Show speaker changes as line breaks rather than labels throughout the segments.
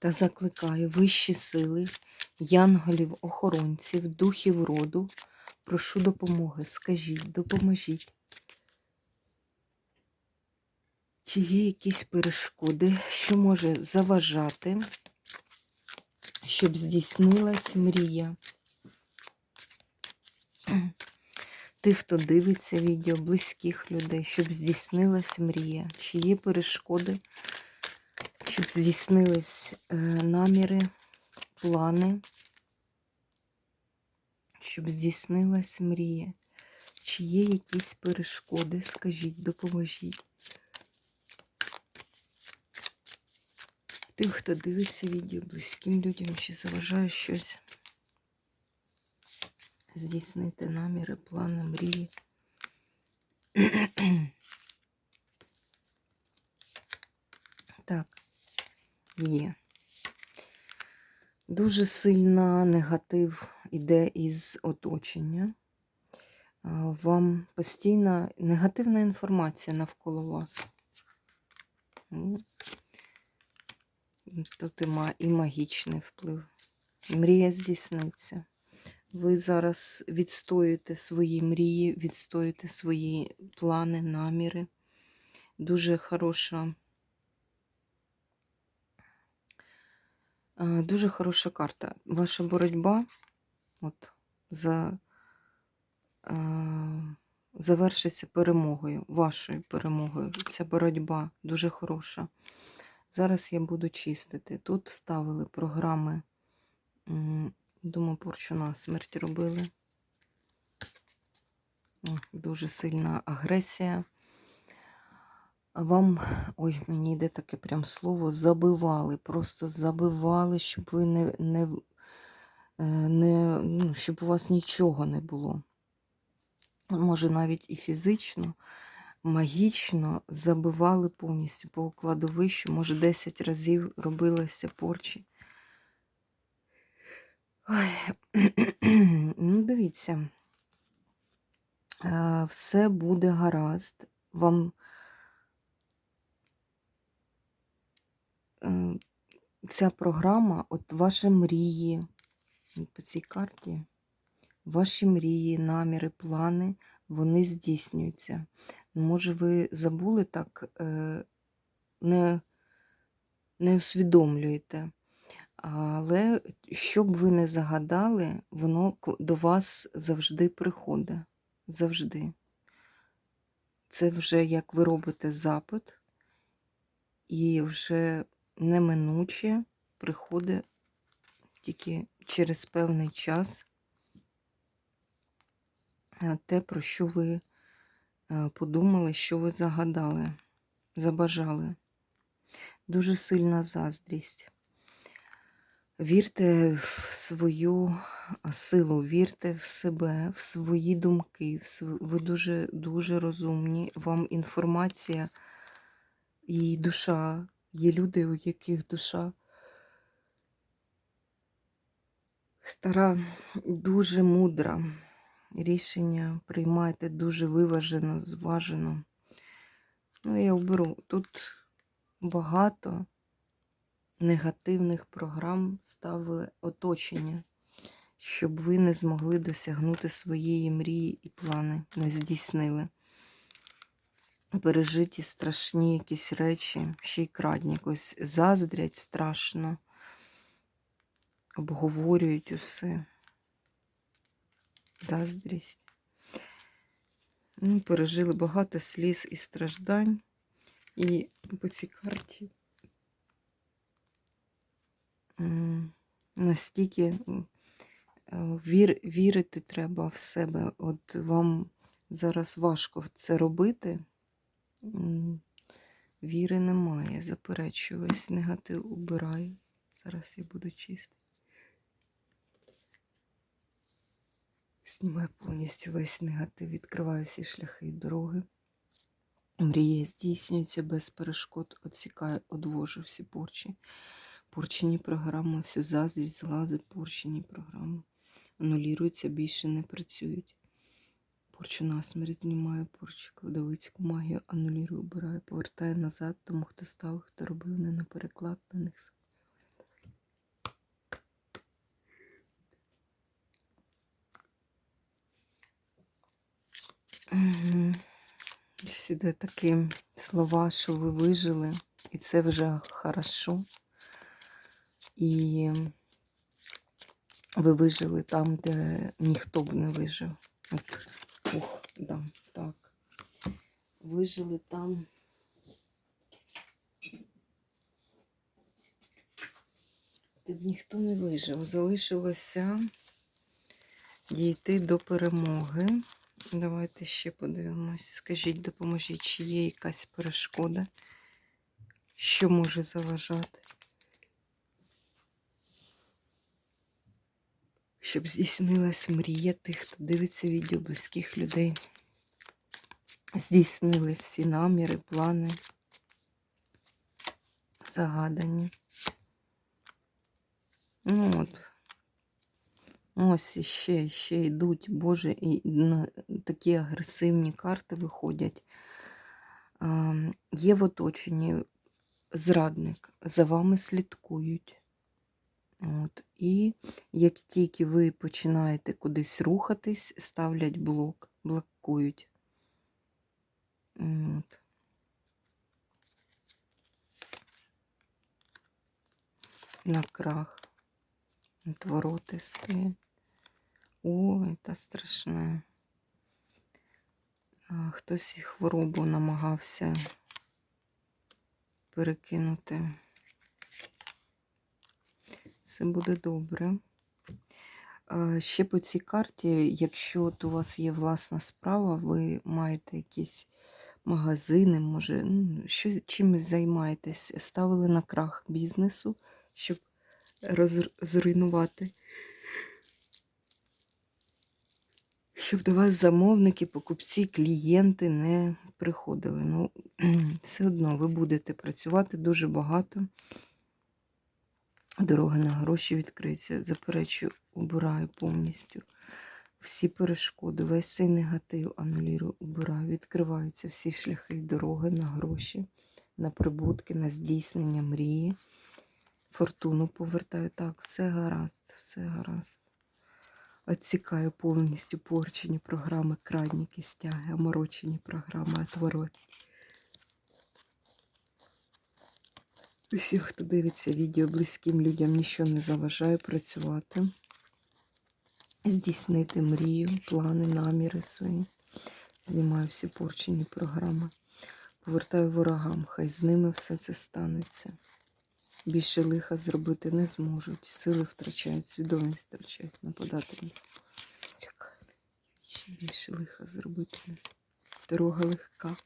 Та закликаю вищі сили, янголів, охоронців, духів роду. Прошу допомоги, скажіть, допоможіть. Чи є якісь перешкоди, що може заважати, щоб здійснилась мрія? Тих, хто дивиться відео, близьких людей, щоб здійснилась мрія. Чи є перешкоди, щоб здійснились е, наміри, плани, щоб здійснилась мрія. Чи є якісь перешкоди? Скажіть, допоможіть. Тим, хто дивиться відео, близьким людям, чи заважає щось здійснити наміри, плани, мрії. Так, є. Дуже сильна негатив іде із оточення. Вам постійна негативна інформація навколо вас. Ну, Тут і магічний вплив. Мрія здійсниться. Ви зараз відстоюєте свої мрії, відстоюєте свої плани, наміри. Дуже хороша. Дуже хороша карта. Ваша боротьба от, за, е, завершиться перемогою, вашою перемогою. Ця боротьба дуже хороша. Зараз я буду чистити. Тут ставили програми, думаю, порчу на смерть робили. Дуже сильна агресія. Вам, ой, мені йде таке прям слово, забивали, просто забивали, щоб ви не, не, е, не ну, щоб у вас нічого не було. Може, навіть і фізично, магічно забивали повністю по кладовищу, може, 10 разів робилося порчі. Ой, ну, дивіться, е, все буде гаразд. Вам ця програма, от ваші мрії, по цій карті, ваші мрії, наміри, плани, вони здійснюються. Може, ви забули так, е, не, не усвідомлюєте. Але що б ви не загадали, воно до вас завжди приходить. Завжди. Це вже як ви робите запит, і вже неминуче приходить тільки через певний час те, про що ви е, подумали, що ви загадали, забажали. Дуже сильна заздрість. Вірте в свою силу, вірте в себе, в свої думки. Ви дуже, дуже розумні. Вам інформація і душа. Є люди, у яких душа стара, дуже мудра. Рішення приймайте дуже виважено, зважено. Ну, я оберу. Тут багато негативних програм ставили оточення, щоб ви не змогли досягнути своєї мрії і плани, не здійснили. Пережиті страшні якісь речі, ще й крадні, якось заздрять страшно, обговорюють усе. Заздрість. Ну, пережили багато сліз і страждань. І по цій карті настільки е, вір, вірити треба в себе. От вам зараз важко це робити. Віри немає, заперечую, весь негатив убираю. Зараз я буду чистити. Знімаю повністю весь негатив, відкриваю всі шляхи і дороги. Мрія здійснюється без перешкод, отсікаю, одвожу всі порчі, порчені програми, всю заздрість, зглази, порчені програми. Анулюються, більше не працюють. Порчу насмерть знімаю, порчу кладовицьку магію анулюю, обираю, повертаю назад тому, хто ставив, хто робив не на переклад на них. Угу. Всюди такі слова, що ви вижили, і це вже хорошо. І ви вижили там, де ніхто б не вижив. Ух, да, так. Вижили там. Де б ніхто не вижив. Залишилося дійти до перемоги. Давайте ще подивимось. Скажіть, допоможіть, чи є якась перешкода, що може заважати, щоб здійснилась мрія тих, хто дивиться відео близьких людей. Здійснились всі наміри, плани, загадані. Ну от. Ось іще, ще йдуть, Боже, і такі агресивні карти виходять. Є в оточенні зрадник, за вами слідкують. От. І як тільки ви починаєте кудись рухатись, ставлять блок, блокують. От. На крах. От вороти стоять. Ой, це страшне. Хтось і хворобу намагався перекинути. Все буде добре. Ще по цій карті, якщо от у вас є власна справа, ви маєте якісь магазини, може, ну, що, чимось займаєтесь, ставили на крах бізнесу, щоб розруйнувати. Щоб до вас замовники, покупці, клієнти не приходили. Ну, все одно ви будете працювати дуже багато. Дорога на гроші відкриється. Заперечую, убираю повністю. Всі перешкоди, весь цей негатив анулірую, убираю. Відкриваються всі шляхи дороги на гроші, на прибутки, на здійснення мрії. Фортуну повертаю. Так, все гаразд, все гаразд. Отсікаю повністю порчені програми, крадніки, стяги, оморочені програми, отвороті. Усіх, хто дивиться відео близьким людям, нічого не заважає працювати, здійснити мрію, плани, наміри свої. Знімаю всі порчені програми. Повертаю ворогам, хай з ними все це станеться. Більше лиха зробити не зможуть. Сили втрачають, свідомість втрачають нападати. Ще більше лиха зробити. Дорога легка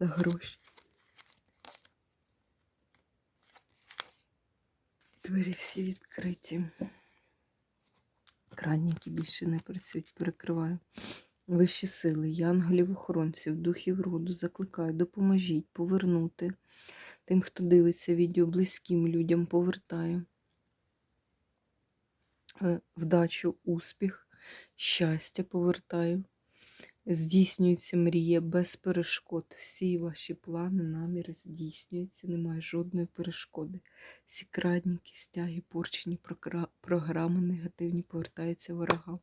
на гроші. Двері всі відкриті. Кранники більше не працюють, перекриваю. Вищі сили, янголів, охоронців, духів роду закликаю, допоможіть повернути. Тим, хто дивиться відео близьким людям, повертаю е, вдачу, успіх, щастя повертаю. Здійснюється мрія без перешкод. Всі ваші плани, наміри здійснюються, немає жодної перешкоди. Всі крадніки, стяги, порчені програми, негативні повертаються ворогам.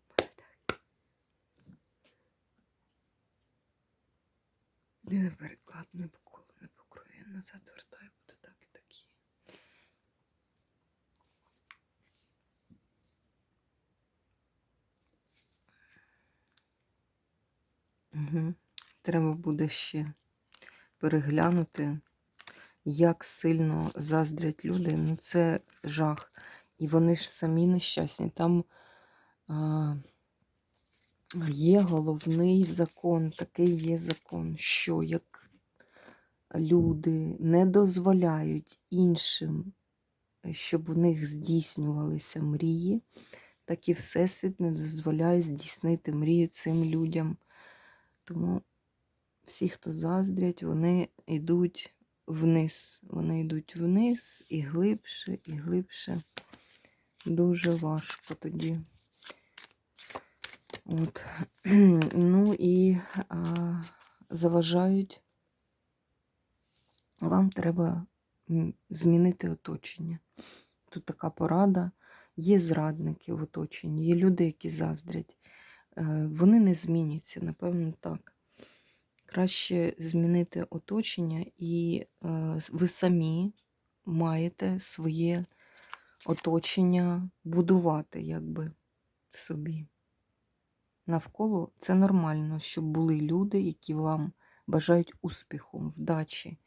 Не переклад, не по колу, не по крові. Назад вертаю, буде так і так є. Угу. Треба буде ще переглянути, як сильно заздрять люди. Ну, це жах. І вони ж самі нещасні. Там а, є головний закон, такий є закон, що як люди не дозволяють іншим щоб в них здійснювалися мрії, так і Всесвіт не дозволяє здійснити мрію цим людям. Тому всі, хто заздрять, вони йдуть вниз. Вони йдуть вниз і глибше, і глибше. Дуже важко тоді. От. Ну і а, заважають. Вам треба змінити оточення. Тут така порада. Є зрадники в оточенні, є люди, які заздрять. Е, Вони не зміняться, напевно, так. Краще змінити оточення, і е, ви самі маєте своє оточення будувати, якби собі. Навколо це нормально, щоб були люди, які вам бажають успіху, вдачі,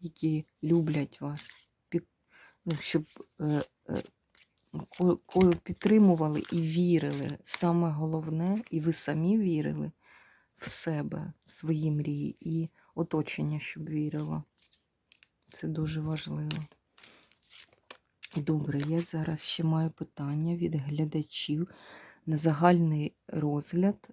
які люблять вас, ну, щоб ко- ко- підтримували і вірили. Саме головне, і ви самі вірили в себе, в свої мрії, і оточення, щоб вірило. Це дуже важливо. Добре, я зараз ще маю питання від глядачів на загальний розгляд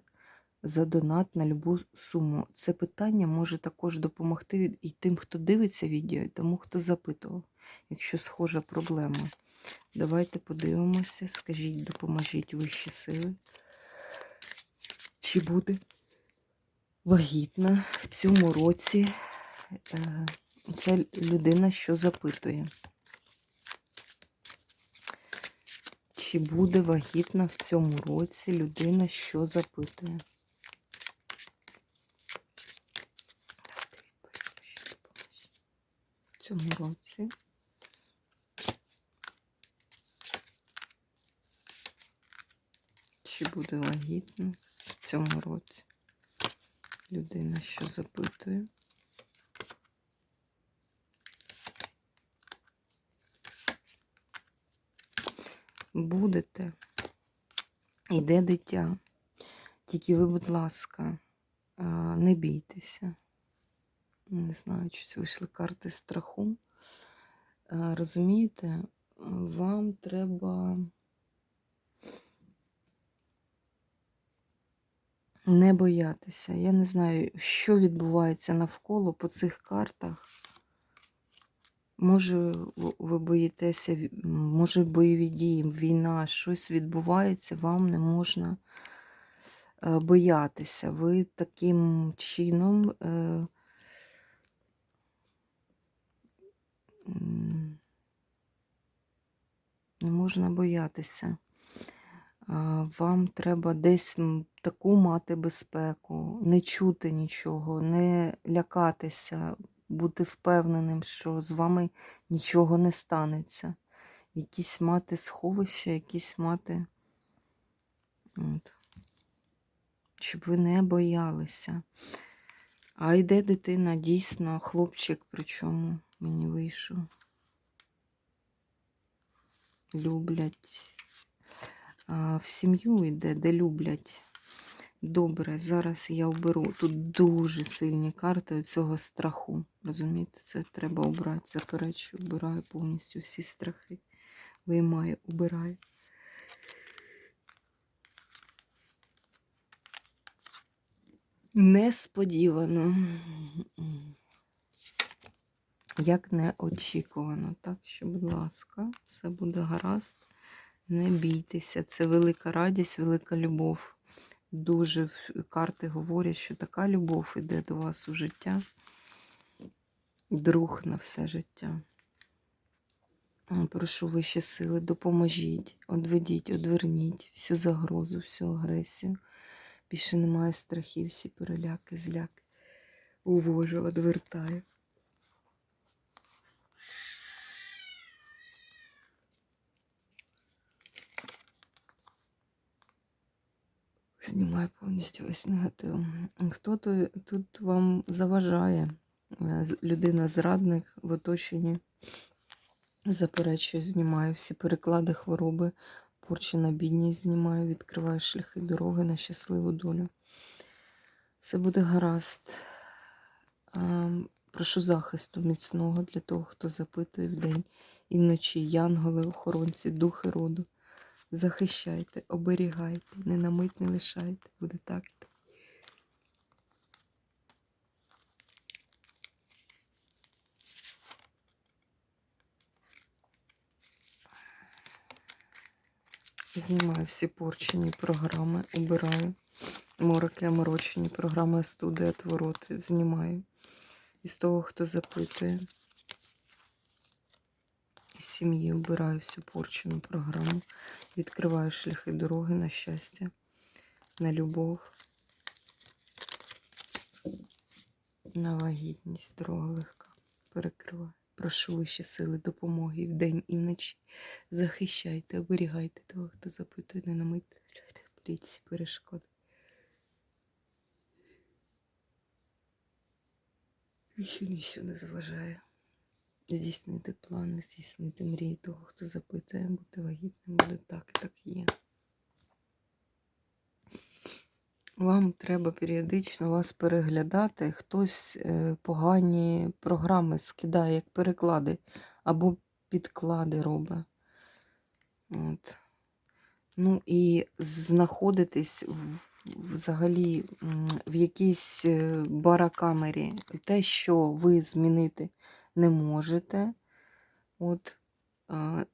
за донат на любу суму. Це питання може також допомогти і тим, хто дивиться відео, і тому, хто запитував, якщо схожа проблема. Давайте подивимося, скажіть, допоможіть вищі сили. Чи буде вагітна в цьому році е, ця людина, що запитує? Чи буде вагітна в цьому році людина, що запитує? Давайте відповідь, що допоможіть. В цьому році. Чи буде вагітна в цьому році? Людина, що запитує. Будете. Іде дитя. Тільки ви, будь ласка, не бійтеся. Не знаю, чи вийшли карти страху. Розумієте, вам треба не боятися. Я не знаю, що відбувається навколо по цих картах. Може, ви боїтеся, може бойові дії, війна, щось відбувається, вам не можна е, боятися. Ви таким чином е, м, не можна боятися. Вам треба десь таку мати безпеку, не чути нічого, не лякатися, бути впевненим, що з вами нічого не станеться. Якісь мати сховища, якісь мати. От. Щоб ви не боялися. А йде дитина, дійсно, хлопчик, причому мені вийшов. Люблять. В сім'ю йде, де люблять. Добре, зараз я оберу. Тут дуже сильні карти цього страху. Розумієте, це треба обрати. Заперечую, обираю повністю всі страхи. Виймаю, обираю. Несподівано. Як неочікувано. Так що, будь ласка, все буде гаразд. Не бійтеся, це велика радість, велика любов. Дуже карти говорять, що така любов іде до вас у життя. Друг на все життя. Прошу вищі сили, допоможіть, одведіть, одверніть всю загрозу, всю агресію. Більше немає страхів, всі переляки, зляки. Увожу, одвертаю. Знімаю повністю весь негатив. Хто то тут вам заважає? Е, Людина-зрадник в оточенні. Заперечую, знімаю всі переклади хвороби, порчі на бідність знімаю, відкриваю шляхи дороги на щасливу долю. Все буде гаразд. Прошу захисту міцного для того, хто запитує вдень і вночі янголи, охоронці, духи роду. Захищайте, оберігайте, не на мить не лишайте. Буде так. Знімаю всі порчені програми, убираю. Мороки, оморочені програми студи, отвороти. Знімаю. Із того, хто запитує. Сім'ї убираю всю порчену програму. Відкриваю шляхи дороги на щастя, на любов, на вагітність, дорога легка. Перекриваю. Прошу вищі сили допомоги і вдень і вночі. Захищайте, оберігайте того, хто запитує, не на мить. Беріть всі перешкоди. І що нічого не заважає. Здійснити плани, здійснити мрії того, хто запитує, бути вагітним, буде так і так є. Вам треба періодично вас переглядати. Хтось е, погані програми скидає, як переклади, або підклади робить. От. Ну і знаходитись взагалі в якійсь е, баракамері. Те, що ви змінити не можете. От,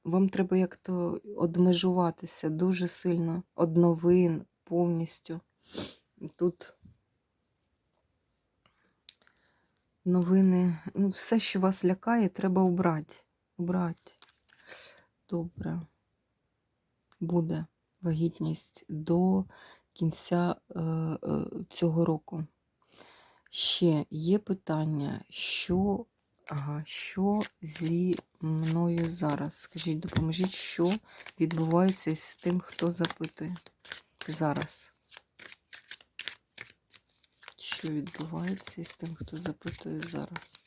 вам треба як-то одмежуватися дуже сильно од новин повністю. Тут новини, ну, все, що вас лякає, треба убрати. Убрати. Добре. Буде вагітність до кінця е, е, цього року. Ще є питання, що, ага, що зі мною зараз? Скажіть, допоможіть, що відбувається з тим, хто запитує зараз. Що відбувається із тим, хто запитує зараз?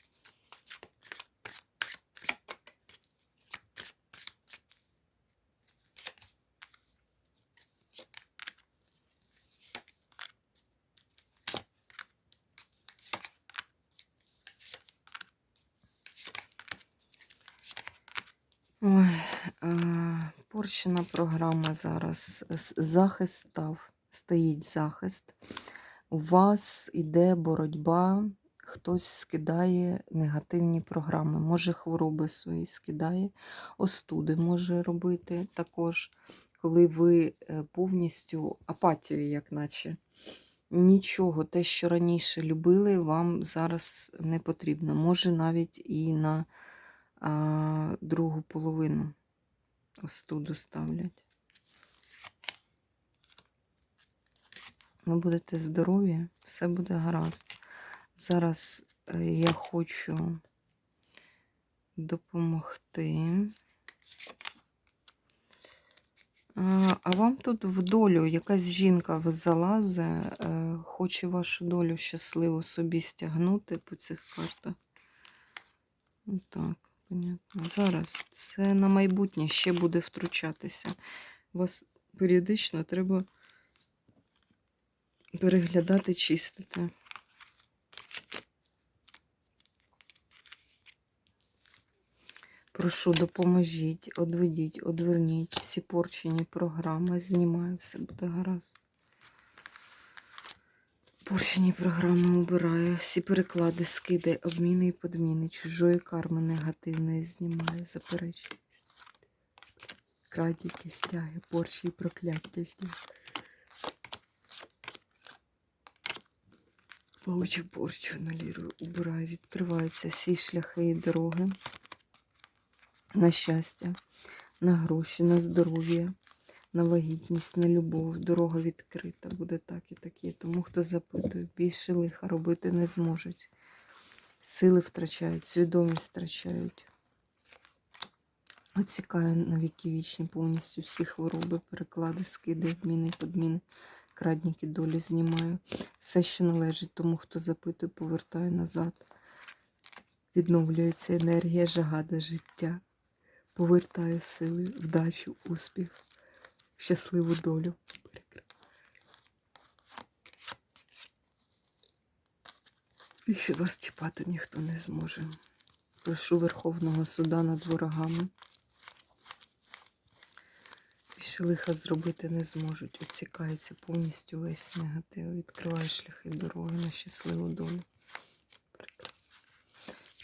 Ой, е, порчена програма зараз. Захист став. Стоїть захист. У вас іде боротьба, хтось скидає негативні програми. Може, хвороби свої скидає, остуди може робити також, коли ви е, повністю апатію, як наче. Нічого, те, що раніше любили, вам зараз не потрібно. Може навіть і на а, другу половину остуду ставлять. Ви будете здорові, все буде гаразд. Зараз е, я хочу допомогти. А, вам тут в долю якась жінка залазить, е, хоче вашу долю щасливо собі стягнути по цих картах. Так, понятно. Зараз це на майбутнє ще буде втручатися. Вас періодично треба переглядати, чистити. Прошу, допоможіть, одведіть, одверніть всі порчені програми. Знімаю, все буде гаразд. Порчені програми убираю, всі переклади, скиди, обміни і подміни, чужої карми негативної знімаю, заперечую. Крадіки, стяги, порчі і прокляття знімаю. Паучу порчу анулірую, убираю, відкриваються всі шляхи і дороги на щастя, на гроші, на здоров'я, на вагітність, на любов. Дорога відкрита, буде так і таке. Тому хто запитує, більше лиха робити не зможуть. Сили втрачають, свідомість втрачають. Оцікаю на віки вічні повністю всі хвороби, переклади, скиди, обміни, подміни, крадніки долі знімаю. Все, що належить тому, хто запитує, повертаю назад. Відновлюється енергія, жага до життя. Повертаю сили, вдачу, успіх, щасливу долю. Більше вас чіпати ніхто не зможе. Прошу Верховного суда над ворогами. Більше лиха зробити не зможуть. Оцікається повністю весь негатив. Відкриває шляхи дороги на щасливу долю.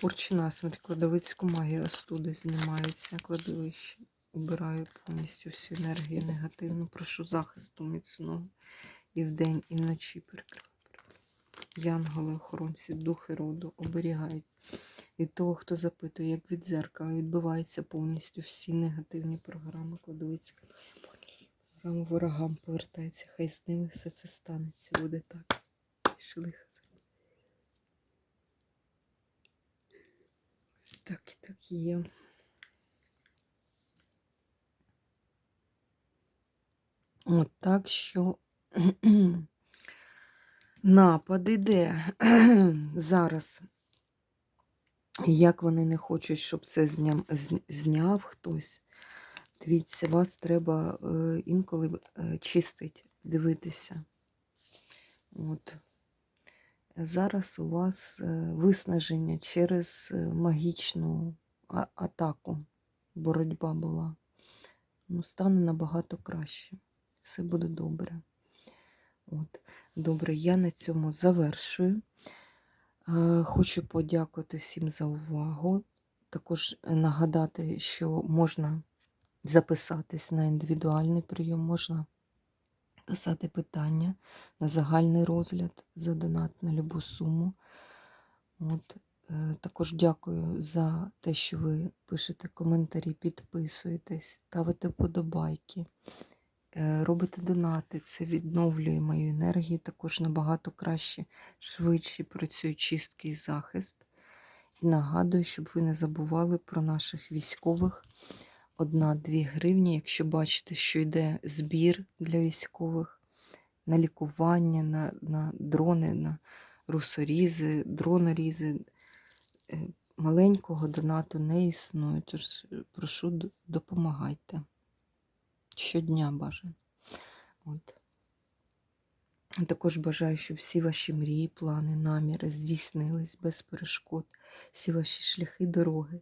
Порчі насмерть, кладовицьку магію, остуди знімається, кладовище. Убираю повністю всю енергію негативну. Прошу захисту міцного і вдень, і вночі прикриваю. Янголи, охоронці, духи роду оберігають від того, хто запитує, як від зеркала, відбиваються повністю всі негативні програми кладовиці. Програма ворогам повертається. Хай з ними все це станеться. Буде так. Лиха. Так і так є. От так що напад іде зараз. Як вони не хочуть, щоб це зняв, зняв хтось. Дивіться, вас треба е, інколи е, чистить, дивитися. От. Зараз у вас е, виснаження через магічну атаку. Боротьба була. Ну, стане набагато краще. Все буде добре. От. Добре, я на цьому завершую. Е, Хочу подякувати всім за увагу. Також нагадати, що можна записатись на індивідуальний прийом, можна писати питання на загальний розгляд за донат на любу суму. От. е, Також дякую за те, що ви пишете коментарі, підписуєтесь, ставите вподобайки, е, робите донати. Це відновлює мою енергію. Також набагато краще, швидше працює чистки і захист. І нагадую, щоб ви не забували про наших військових. Одна-дві гривні, якщо бачите, що йде збір для військових на лікування, на, на дрони, на русорізи, дронорізи. Е, Маленького донату не існує, тож е, прошу допомагайте. Щодня бажано. От. Також бажаю, щоб всі ваші мрії, плани, наміри здійснились без перешкод, всі ваші шляхи, дороги,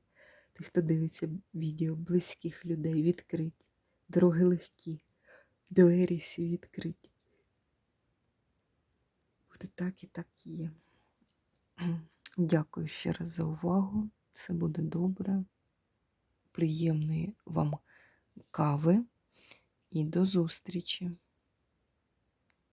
тих, хто дивиться відео, близьких людей відкриті, дороги легкі, двері всі відкриті. Буде так і так є. Дякую ще раз за увагу. Все буде добре. Приємної вам кави і до зустрічі!